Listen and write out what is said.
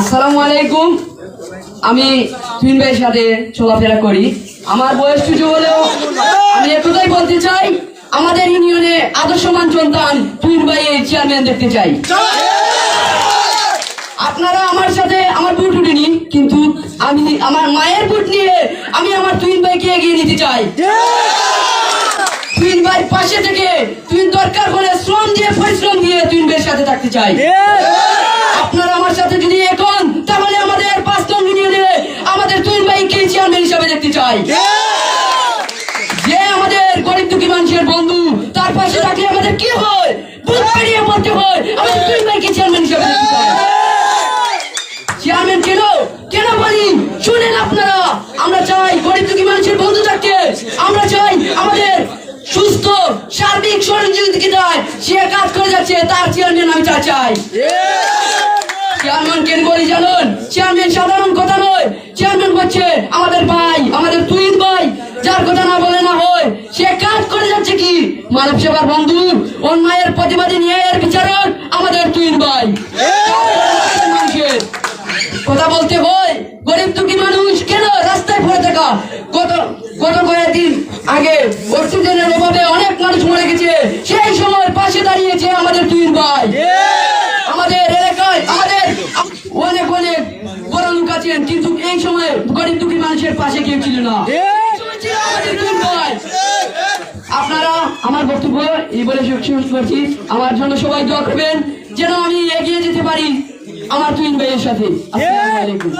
আসসালামু আলাইকুম। আমি তুহিন ভাইয়ের সাথে চলাফেরা করি। আমার বয়স কিছু হলেও আমি একটাই বলতে চাই আমাদের ইউনিয়নে আদর্শমান সন্তান তুহিন ভাই এই চেয়ারম্যান দেখতে চাই। আপনারা আমার সাথে আমার বুট উঠিনি কিন্তু আমি আমার মায়ের বুট নিয়ে আমি আমার তুহিন ভাইকে এগিয়ে নিতে চাই। তুহিন ভাইয়ের পাশে থেকে তুহিন দরকার হলে শ্রম দিয়ে পরিশ্রম দিয়ে তুহিন ভাইয়ের সাথে থাকতে চাই। আপনারা আমার সাথে যদি এখন তাহলে আমাদের পাঁচ নং ইউনিয়নে আমাদের তুহিন ভাইকে চেয়ারম্যান হিসাবে দেখতে চাই। যে আমাদের গরিব দুঃখী মানুষের বন্ধু তার পাশে থাকলে আমাদের কি হয়? বুক পেরিয়ে বলতে হয়। আমাদের তুহিন ভাইকে চেয়ারম্যান হিসাবে চেয়ারম্যান কেন? কেন বলি? শুনেন আপনারা। আমরা চাই গরিব দুঃখী মানুষের বন্ধু থাকতে। আমরা চাই আমাদের সুস্থ সার্বিক সে কাজ করে যাচ্ছে তার চেয়ারম্যান আমি তা চাই। চেয়ারম্যান কেন বলি জানুন চেয়ারম্যান সাধারণ কথা নয় চেয়ারম্যান হচ্ছে আমাদের ভাই আমাদের তুইন ভাই যার কথা না হয় সে কাজ করে যাচ্ছে কি? মানব সেবার বন্ধু অন্যায়ের প্রতিবাদী ন্যায়ের বিচারক আমাদের তুইন ভাই। মানুষের কথা বলতে হয় গরিব দুঃখী মানুষ কেন রাস্তায় পড়ে থাকা? গত গত কয়েকদিন আগে অক্সিজেনের অভাবে অনেক মানুষ মরে গেছে। সেই সময় পাশে দাঁড়িয়েছে আমাদের তুইন ভাই। আমাদের এলাকায় আমাদের অনেক অনেক বড় লোক আছেন কিন্তু এই সময় গরিব দুঃখী মানুষের পাশে কেউ ছিল না এই সময় ছিল আমাদের তুহিন ভাই। আপনারা আমার বক্তব্য। এই বলে শেষ করছি আমার জন্য সবাই দোয়া করবেন, যেন আমি এগিয়ে যেতে পারি আমার তুই ভাইয়ের সাথে। আসসালামু আলাইকুম।